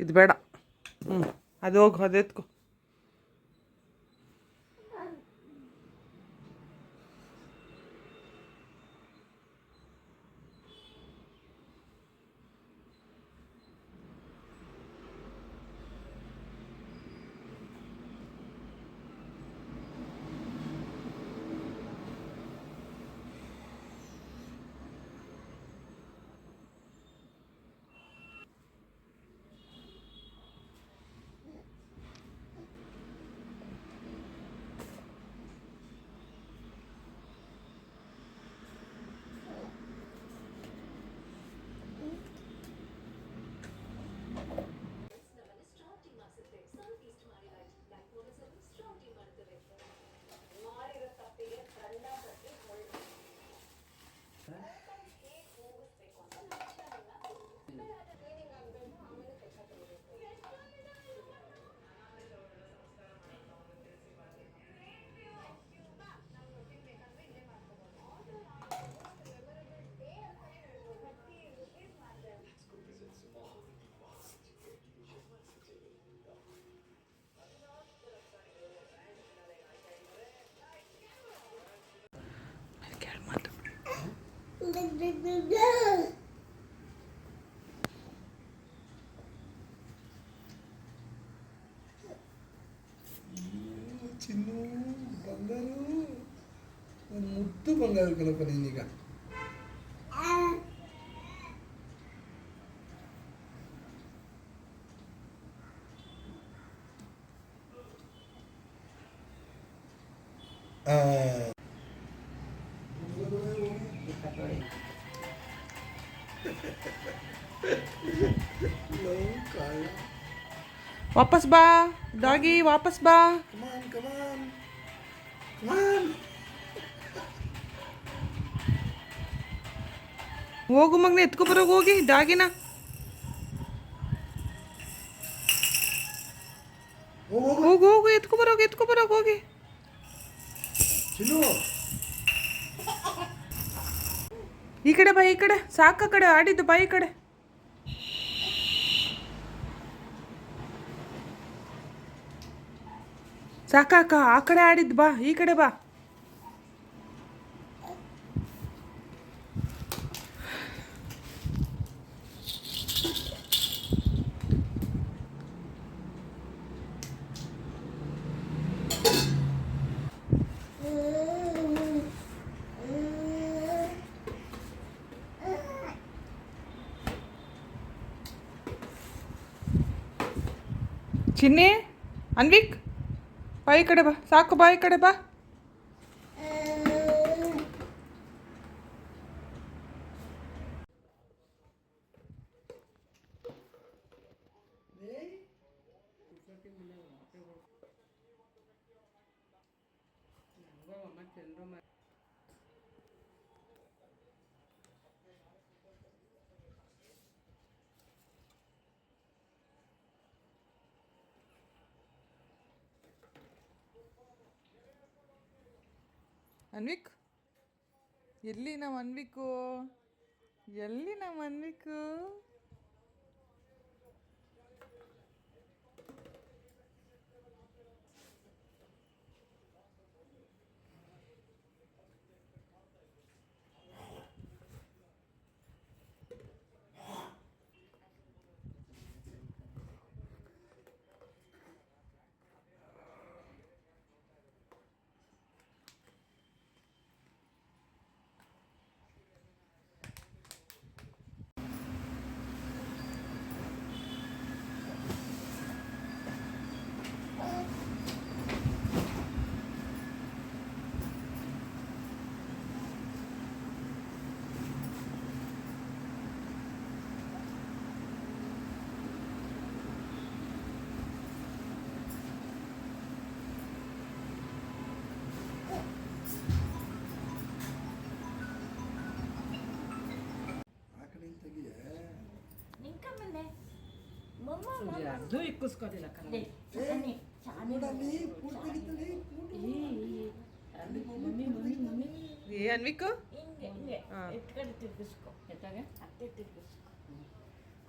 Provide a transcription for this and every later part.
ಇದು ಬೇಡ. ಹ್ಞೂ ಅದು ಹೋಗಿ ಅದು చిన్ను బంగారు ముట్టు బంగారు కనుక నేను ఇక Uh... ಲವ್ ಕಾಳ. ವಾಪಸ್ ಬಾ ಡಾಗಿ ವಾಪಸ್ ಬಾ Come on, come on. Come on. ಹೋಗು ಮಗನ ಎತ್ಕೊ ಬರೋಗಿ ಹೋಗಿ ಡಾಗಿನ ಹೋಗು ಹೋಗು ಹೋಗು ಹೋಗು ಎತ್ಕೊ ಬರೋಗಿ ಎತ್ಕೊ ಬರೋಗಿ ಹೋಗಿ ಈ ಕಡೆ ಬಾ, ಈ ಕಡೆ. ಸಾಕ ಕಡೆ, ಆಡಿದ್ದು ಬಾ, ಈ ಕಡೆ. ಸಾಕಾಕ ಆ ಕಡೆ ಆಡಿದ್ದು ಬಾ, ಈ ಕಡೆ ಬಾ. ಚಿನ್ನಿ ಅನ್ವಿಕ್ ಬಾಯಿ ಕಡೆ ಬಾ ಸಾಕು ಬಾಯಿ ಕಡೆ ಬಾ. ಅನ್ವಿಕ್? ಎಲ್ಲಿ ನಮ್ಮ ಅನ್ವಿಕು? ಎಲ್ಲಿ ನಮ್ಮ ಅನ್ವಿಕು? ಅತ್ತೆ ಅದು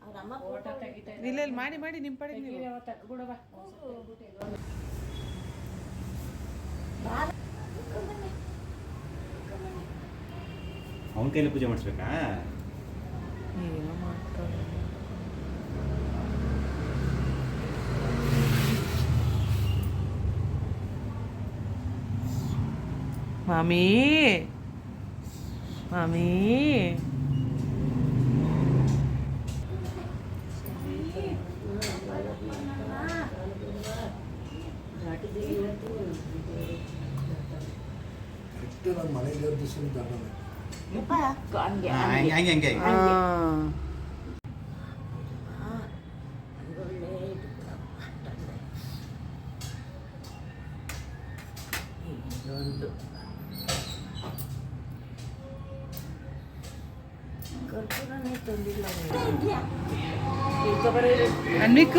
ಅವ್ರ ಅಮ್ಮ ಫೋಟೋ ತೆಗಿತಾ ಇಲ್ಲ ಇಲ್ಲಿ ಮಾಡಿ ಮಾಡಿ ನಿಮ್ಮ ಪಡೆ ಅವನ ಕೈಲಿ ಪೂಜೆ ಮಾಡಿಸ್ಬೇಕಾ? ಏನೋ ಮಾಡ್ತಾರೆ ಮಾಮಿ ಮಾಮಿ ಕರೆಕ್ಟ್ ನನ್ನ ಮನೆ ದೇವ್ರ ದಿವಸ ದಾಟೋದು ಯಪ್ಪ ಹಂಗೆ ಹಾ, ಹಂಗೆ ಹಂಗೆ ಅನ್ವಿಕ್?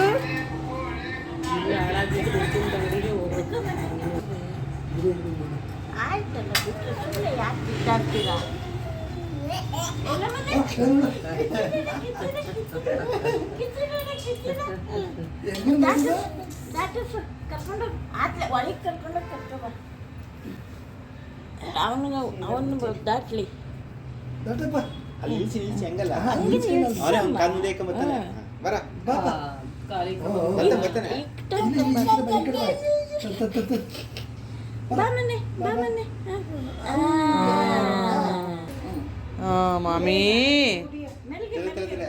ಆಯ್ತಲ್ಲ ಬಿಟ್ಟರೆ ಸುಮ್ಮನೆ ಯಾಕೆ ಬಿಟ್ಟಾಡ್ತೀರಾ ಕರ್ಕೊಂಡು ಆತ್ಲೆ ಒಳಗೆ ಕರ್ಕೊಂಡು ಕರ್ಕೊಬ ಅವನಿಗೆ ಅವನು ದಾಟ್ಲಿ. ದಾಟಪ್ಪ. ಅಲ್ಲಿ ನಿಲ್ಸಿ ನಿಲ್ಸಿ ಹಂಗಲ್ಲ ಹಂಗೆ ನಿಲ್ಸಮ್ಮ. ಅವನೇ ಅವ್ನ ಕಾಲ್ ಮುಂದೆ ಇಟ್ಕೊಂಬರ್ತಾನೆ. ಹ್ಮ್. ಬರ ಬಾಪ ಕಾಲಿಗೆ ಬರ್ತಾನೆ ಬರ್ತಾನೆ ಇಟ್ಟು ಇಲ್ಲಿ ಈ ಕಡೆ ಬಾ, ಈ ಕಡೆ ಬಾ. ತತ್, ತತ್, ತತ್, ತತ್. ಬಾ ಮನೆ ಬಾ ಮನೆ ಆ. ಆ, ಮಾಮಿ ಮೆಲ್ಗೆ ತಲೆ,